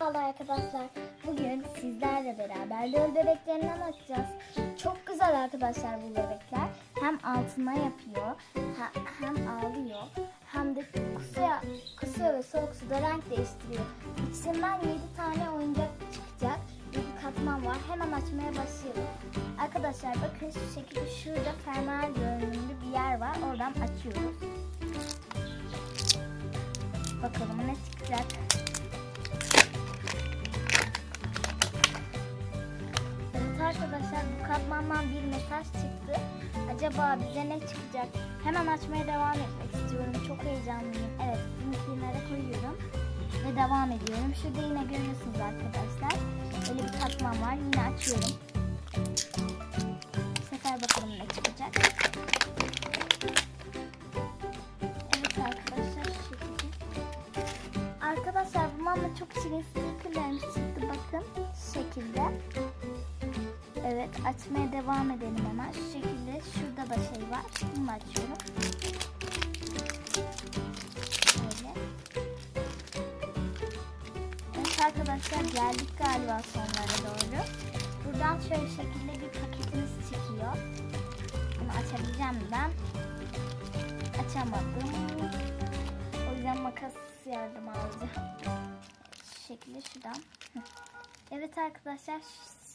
Merhaba arkadaşlar. Bugün sizlerle beraber LOL bebeklerini anlatacağız. Çok güzel arkadaşlar bu bebekler. Hem altına yapıyor, he- hem ağlıyor, hem de kusuyor, kusuyor ve soğuk suda renk değiştiriyor. İçinden 7 tane oyuncak çıkacak. Bir katman var. Hemen açmaya başlayalım. Arkadaşlar bakın şu şekilde şurada fermuar görünümlü bir yer var. Oradan açıyoruz. Bakalım ne çıkacak. Mesaj çıktı. Acaba bize ne çıkacak? Hemen açmaya devam etmek istiyorum. Çok heyecanlıyım. Evet linkleri koyuyorum. Ve devam ediyorum. Şurada yine görüyorsunuz arkadaşlar. Böyle bir katman var. Yine açıyorum. Bu sefer bakalım ne çıkacak. Evet arkadaşlar şekilde. Arkadaşlar bu mama çok şirin stickerlarımız çıktı bakın. Şu şekilde. Evet açmaya devam edelim hemen. Şu şekilde şurada da şey var. Bunu açıyorum. Böyle. Evet arkadaşlar geldik galiba sonlara doğru. Buradan şöyle şekilde bir paketimiz çıkıyor. Bunu açabileceğim ben. Açamadım. O yüzden makas yardım alacağım. Şu şekilde şuradan. Evet arkadaşlar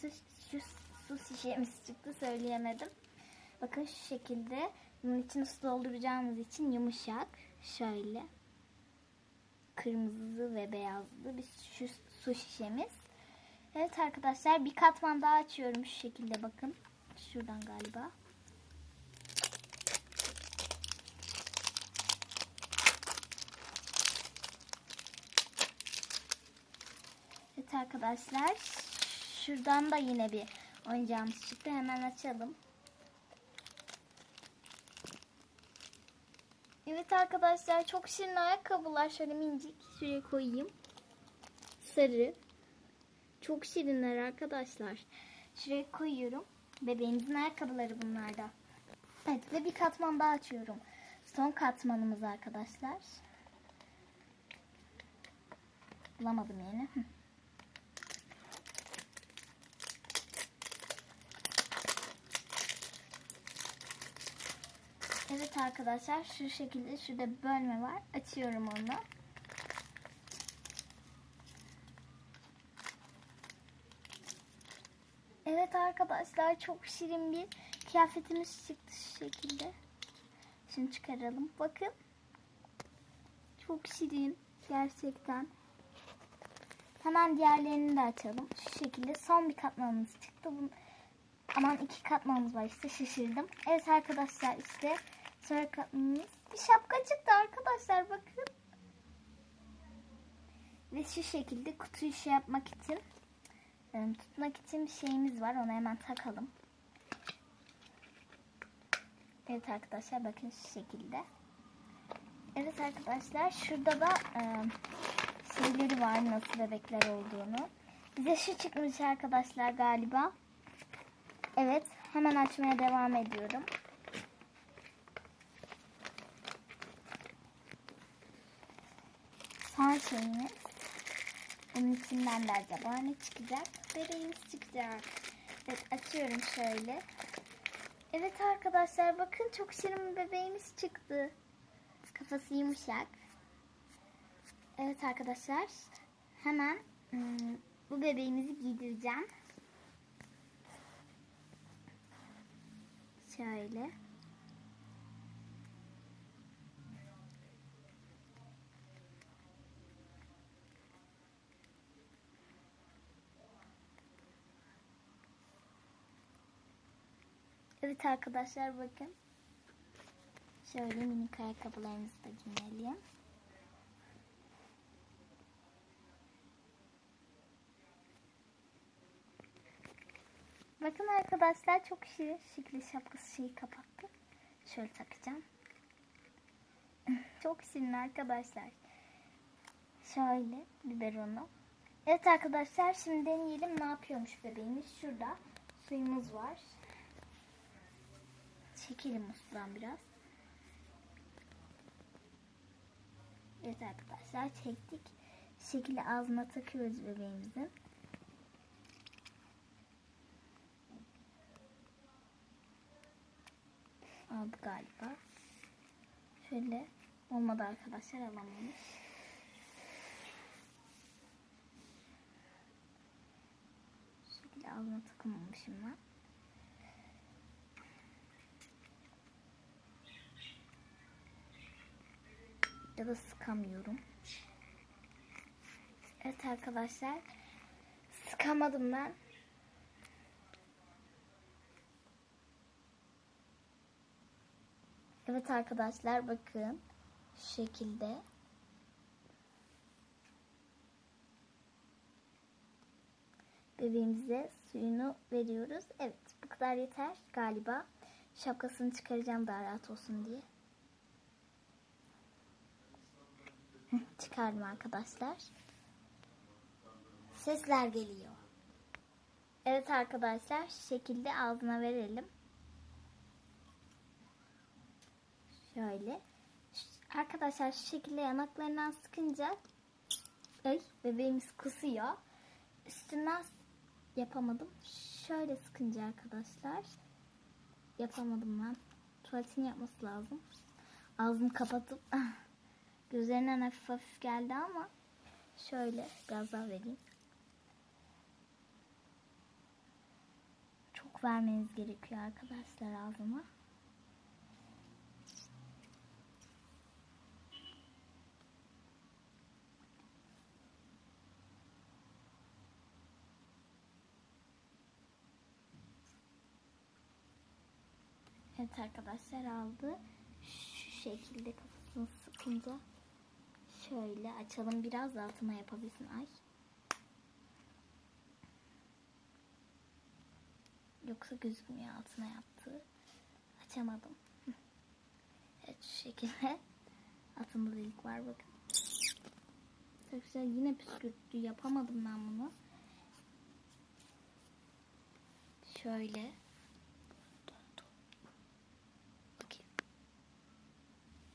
şu, şu su şişemiz çıktı söyleyemedim. Bakın şu şekilde bunun içine su dolduracağımız için yumuşak. Şöyle. Kırmızı ve beyazlı bir şu su şişemiz. Evet arkadaşlar bir katman daha açıyorum şu şekilde bakın. Şuradan galiba. Evet arkadaşlar. Şuradan da yine bir oyuncağımız çıktı. Hemen açalım. Evet arkadaşlar çok şirin ayakkabılar. Şöyle minicik şuraya koyayım. Sarı. Çok şirinler arkadaşlar. Şuraya koyuyorum. Bebeğimizin ayakkabıları bunlarda. Evet ve bir katman daha açıyorum. Son katmanımız arkadaşlar. Bulamadım yine. Evet arkadaşlar şu şekilde şurada bölme var. Açıyorum onu. Evet arkadaşlar çok şirin bir kıyafetimiz çıktı şu şekilde. Şimdi çıkaralım. Bakın. Çok şirin. Gerçekten. Hemen diğerlerini de açalım. Şu şekilde son bir katmanımız çıktı. Bunun Aman iki katmanımız var işte şaşırdım. Evet arkadaşlar işte sonra katmanımız. Bir şapka çıktı arkadaşlar bakın. Ve şu şekilde kutuyu şey yapmak için e, tutmak için bir şeyimiz var. Onu hemen takalım. Evet arkadaşlar bakın şu şekilde. Evet arkadaşlar şurada da e, şeyleri var nasıl bebekler olduğunu. Bize şu çıkmış arkadaşlar galiba. Evet, hemen açmaya devam ediyorum. Son şeyimiz. Bunun içinden de acaba ne çıkacak? Bebeğimiz çıkacak. Evet, açıyorum şöyle. Evet arkadaşlar bakın çok şirin bebeğimiz çıktı. Kafası yumuşak. Evet arkadaşlar hemen hmm, bu bebeğimizi giydireceğim. Şöyle. Evet arkadaşlar bakın. Şöyle minik ayakkabılarımızı da giyinelim. Bakın arkadaşlar çok şirin şekilde şapkası şeyi kapattı. Şöyle takacağım. çok şirin arkadaşlar. Şöyle biberonu. Evet arkadaşlar şimdi deneyelim ne yapıyormuş bebeğimiz. Şurada suyumuz var. Çekelim sudan biraz. Evet arkadaşlar çektik. Şu şekilde ağzına takıyoruz bebeğimizin. Aldı galiba. Şöyle olmadı arkadaşlar alamamış. Şu şekilde ağzına takamamışım ben. Ya da sıkamıyorum. Evet arkadaşlar. Sıkamadım ben. Evet arkadaşlar bakın. Şu şekilde. Bebeğimize suyunu veriyoruz. Evet bu kadar yeter galiba. Şapkasını çıkaracağım daha rahat olsun diye. Çıkardım arkadaşlar. Sesler geliyor. Evet arkadaşlar şekilde ağzına verelim. Şöyle. Arkadaşlar şu şekilde yanaklarından sıkınca ay bebeğimiz kusuyor. Üstünden yapamadım. Şöyle sıkınca arkadaşlar yapamadım ben. Tuvaletini yapması lazım. Ağzımı kapatıp gözlerinden hafif hafif geldi ama şöyle biraz daha vereyim. Çok vermeniz gerekiyor arkadaşlar ağzıma. Evet arkadaşlar aldı. Şu şekilde kafasını sıkınca şöyle açalım biraz da altına yapabilsin. Ay. Yoksa gözükmüyor altına yaptığı. Açamadım. Evet şu şekilde. Altında delik var bakın. Arkadaşlar yine püskürttü. Yapamadım ben bunu. Şöyle.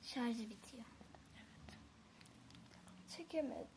Şarjı bitiyor. Evet. Çekemedim.